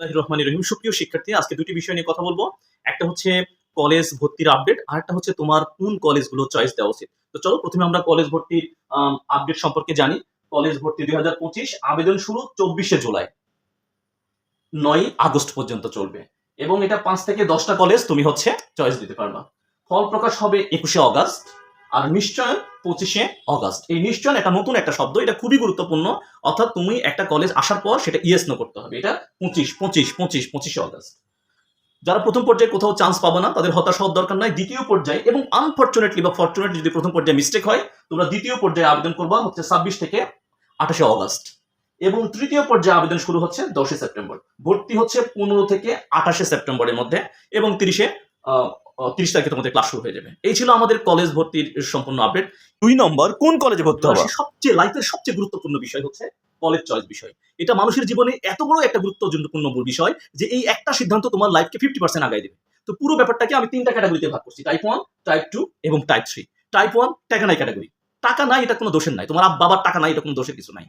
রহমানির রহিম। সুপ্রিয় শিক্ষার্থী, আজকে দুটি বিষয় নিয়ে কথা বলব। একটা হচ্ছে কলেজ ভর্তির আপডেট আর একটা হচ্ছে তোমার কোন কলেজগুলো চয়েস দেওয়া উচিত। তো চলো, প্রথমে আমরা কলেজ ভর্তির আপডেট সম্পর্কে জানি। কলেজ ভর্তি দুই পঁচিশ, আবেদন শুরু চব্বিশে জুলাই। নয় আগস্ট পর্যন্ত চলবে। এবং এটা পাঁচ থেকে দশটা কলেজ তুমি হচ্ছে চয়েস দিতে পারবা। ফল প্রকাশ হবে একুশে অগাস্ট আর নিশ্চয়ন পঁচিশে অগাস্ট। এই নিশ্চয়ন একটা নতুন একটা শব্দ, এটা খুবই গুরুত্বপূর্ণ। অর্থাৎ তুমি একটা কলেজ আসার পর সেটা ইয়েস নো করতে হবে। এটা পঁচিশ পঁচিশ পঁচিশ, পঁচিশে অগাস্ট। যারা প্রথম পর্যায়ে কোথাও চান্স পাবে না, তাদের হতাশ হওয়ার দরকার নাই। দ্বিতীয় পর্যায়ে এবং আনফর্চুনেটলি বা ফর্চুনেটলি যদি প্রথম পর্যায়ে মিস্টেক হয়, তোমরা দ্বিতীয় পর্যায়ে আবেদন করবা হচ্ছে ছাব্বিশ থেকে আঠাশে অগাস্ট। এবং তৃতীয় পর্যায়ে আবেদন শুরু হচ্ছে দশই সেপ্টেম্বর। ভর্তি হচ্ছে পনেরো থেকে আঠাশে সেপ্টেম্বরের মধ্যে এবং তিরিশে তিরিশ তারিখে তোমাদের ক্লাস শুরু হয়ে যাবে। এই ছিল আমাদের কলেজ ভর্তির সম্পূর্ণ আপডেট দুই নম্বর কোন কলেজে ভর্তি হবে? সবচেয়ে লাইফের সবচেয়ে গুরুত্বপূর্ণ বিষয় হচ্ছে কলেজ চয়েস বিষয়। এটা মানুষের জীবনে এত বড় একটা গুরুত্বপূর্ণ বিষয় যে এই একটা সিদ্ধান্ত তোমার লাইফকে ফিফটি পার্সেন্ট আগাই দেবে। তো পুরো ব্যাপারটাকে আমি তিনটা ক্যাটাগরিতে ভাগ করছি। টাইপ ওয়ান টাইপ টু এবং টাইপ থ্রি টাইপ ওয়ান টাকা নাই ক্যাটাগরি টাকা নাই এটা কোনো দোষের নাই। তোমার বাবার টাকা নাই এটা কোনো দোষের কিছু নাই।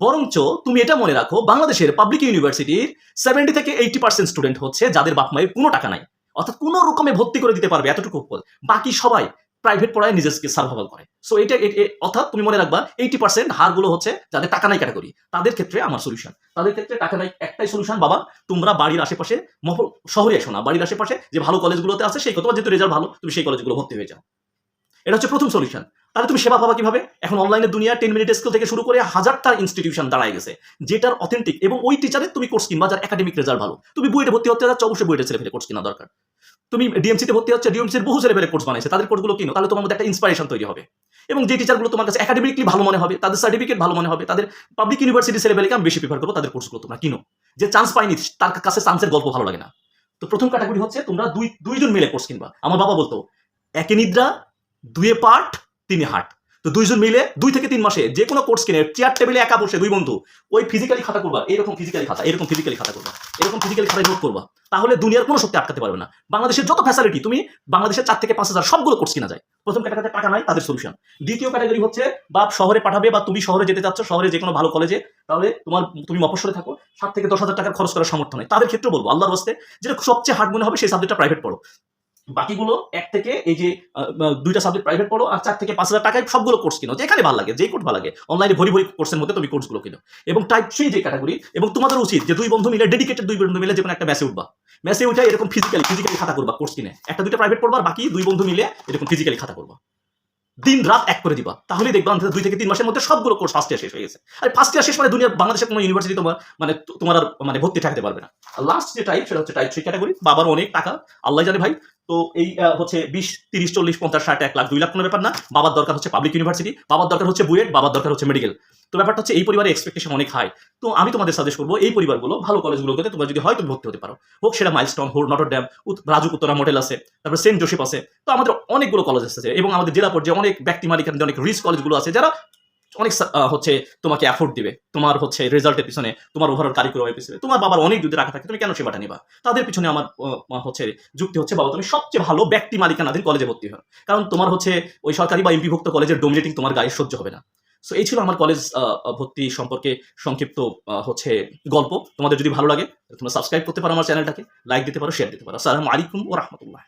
বরঞ্চ তুমি এটা মনে রাখো বাংলাদেশের পাবলিক ইউনিভার্সিটির সেভেন্টি থেকে এইটি পার্সেন্ট স্টুডেন্ট হচ্ছে যাদের বাপ মায়ের কোনো টাকা নাই। অর্থাৎ কোনো রকমে ভর্তি করে দিতে পারবে এতটুকু পদ বাকি সবাই প্রাইভেট পড়ায় নিজেকে সার্ভাইভাল করে। সো এটা অর্থাৎ তুমি মনে রাখবা এইটি পার্সেন্ট হারগুলো হচ্ছে যাদের টাকা নাই ক্যাটাগরি তাদের ক্ষেত্রে আমার সলিউশন তাদের ক্ষেত্রে টাকা নাই, একটাই সলিউশন বাবা, তোমরা বাড়ির আশেপাশে শহরে এসো না। বাড়ির আশেপাশে যে ভালো কলেজগুলোতে আছে, সেই কথা যেহেতু রেজাল্ট ভালো, তুমি সেই কলেজগুলো ভর্তি হয়ে যাও। এটা হচ্ছে প্রথম সলিউশন তাহলে তুমি সেবা পাবা কীভাবে? এখন অনলাইনের দুনিয়া টেন মিনিট স্কুল থেকে শুরু করে হাজারটা ইনস্টিটিউশন দাঁড়ায় গেছে, যেটার অথেন্টিক এবং ওই টিচারের তুমি কোর্স কিনবা যার একাডেমিক রেজাল্ট ভালো। তুমি বুয়েটে ভর্তি হতে যাচ্ছ, অবশ্যই বুয়েটে ছেলে কোর্স কিনা দরকার। তুমি ডিএমসিতে ভর্তি হচ্ছে ডিএমসির বহু ছেলে কোর্স বানাইছে, তাদের কোর্সগুলো কিনো, তাহলে তোমার মধ্যে একটা ইন্সপিরেশন তৈরি হবে। এবং যে টিচারগুলো তোমার কাছে একাডেমিকলি ভালো মনে হবে, তাদের সার্টিফিকেট ভালো মনে হবে, তাদের পাবলিক ইউনিভার্সিটি ছেলেবেলেকে আমি বেশি প্রিফার করব তাদের কোর্সগুলো তোমরা কিনো। যে চান্স পাইনি তার কাছে চান্সের গল্প ভালো লাগে না। তো প্রথম ক্যাটাগরি হচ্ছে তোমরা দুই, দুইজন মিলে কোর্স কিনবা। আমার বাবা বলতো, একে নিদ্রা, দুয়ে পাঠ তিনে হাট। তো দুইজন মিলে দুই থেকে তিন মাসে যে কোনো কোর্স কিনে চেয়ার টেবিলে একা বসে দুই বন্ধু, ওই ফিজিক্যালি খাতা করবা এরকম ফিজিক্যালি খাতা এরকম ফিজিক্যালি খাতা করবা এরকম ফিজিক্যালি খাতায় নোট করবা, তাহলে দুনিয়ার কোনো শক্তি আটকাতে পারবে না। বাংলাদেশের যত ফ্যাসিলিটি তুমি বাংলাদেশের চার থেকে পাঁচ হাজার সবগুলো কোর্স কিনা যায়। প্রথম ক্যাটাগরিতে টাকা নাই, তাদের সলিউশন দ্বিতীয় ক্যাটাগরি হচ্ছে বাপ শহরে পাঠাবে বা তুমি শহরে যেতে চাচ্ছ, শহরে যে কোনো ভালো কলেজে তাহলে তোমার, তুমি মফস্বরে থাকো, সাত থেকে দশ হাজার টাকার খরচ করার সামর্থ্য নেই। তাদের ক্ষেত্রে বলব, আল্লাহর হস্তে যেটা সবচেয়ে হার্ড মনে হবে, সেই সাবজেক্টটা প্রাইভেট পড়ো। বাকিগুলো এক থেকে এই যে দুইটা সাবজেক্ট প্রাইভেট পড়ো আর চার থেকে পাঁচ হাজার টাকায় সবগুলো কোর্স কিনো যেখানে ভালো লাগে, যে কোর্স ভালো লাগে। অনলাইনে ভরি ভরি কোর্সের মধ্যে তুমি কোর্সগুলো কিনো। এবং টাইপ থ্রি যে ক্যাটাগরি এবং তোমাদের উচিত যে দুই বন্ধু মিলে ডেডিকেটেড দুই বন্ধু মিলে যে কোনো একটা ম্যাসে উঠবা। ম্যাসে উঠে এরকম ফিজিক্যালি ফিজিক্যালি খাতা করবা কোর্স কিনে। একটা, দুইটা প্রাইভেট পড়বা বাকি দুই বন্ধু মিলে এরকম ফিজিক্যালি খাতা করবা। দিন রাত এক করে দিবা। তাহলেই দেখবা অন্তত দুই থেকে তিন মাসের মধ্যে সবগুলো কোর্স ফার্স্ট ইয়ার শেষ হয়ে গেছে। আর ফার্স্ট ইয়ার শেষ মানে দুনিয়ার, বাংলাদেশের কোনো ইউনিভার্সিটি তোমার মানে তোমার মানে ভর্তি থাকতে পারবে না। লাস্ট যে টাইপ সেটা হচ্ছে টাইপ থ্রি ক্যাটাগরি বাবার অনেক টাকা। আল্লাহ জানে ভাই তো এই হচ্ছে বিশ, তিরিশ, চল্লিশ, পঞ্চাশ, ষাট, এক লাখ, দুই লাখ কোনো ব্যাপার না। বাবার দরকার হচ্ছে পাবলিক ইউনিভার্সিটি বাবার দরকার হচ্ছে বুয়েট, বাবার দরকার হচ্ছে মেডিকেল তো ব্যাপারটা হচ্ছে এই পরিবারের এক্সপেকটেশন অনেক হাই তো আমি তোমাদের সাজেস্ট করব এই পরিবারগুলো, ভালো কলেজগুলোতে তোমরা যদি হয় তুমি ভর্তি হতে পারো। হোক সেটা মাইলস্টন হোক Notre Dame Rajuk Uttara model আছে, তারপর সেন্ট জোসেফ আছে। তো আমাদের অনেকগুলো কলেজ আছে এবং আমাদের জেলা পর্যায়ে অনেক ব্যক্তি মালিকানাধীন অনেক রিচ কলেজগুলো আছে যারা অনেক হচ্ছে তোমাকে অ্যাফোর্ড দিবে। তোমার হচ্ছে রেজাল্টের পিছনে তোমার ওভারঅল কারিকুলামের পিছনে। তোমার বাবার অনেক যদি রাখা থাকে, তুমি কেন সেবাটা নিবা? তাদের পিছনে আমার হচ্ছে যুক্তি হচ্ছে, বাবা তুমি সবচেয়ে ভালো ব্যক্তি মালিকানাধীন কলেজে ভর্তি হও। কারণ তোমার হচ্ছে ওই সরকারি বা এমপিভুক্ত কলেজের ডোমিনেটিং তোমার গায়ে সহ্য হবে না। সো এই ছিল আমার কলেজ ভর্তি সম্পর্কে সংক্ষিপ্ত হচ্ছে গল্প। তোমাদের যদি ভালো লাগে তোমরা সাবস্ক্রাইব করতে পারো আমার চ্যানেলটাকে লাইক দিতে পারো শেয়ার দিতে পারো। আসসালামু আলাইকুম ও রহমতুল্লাহ।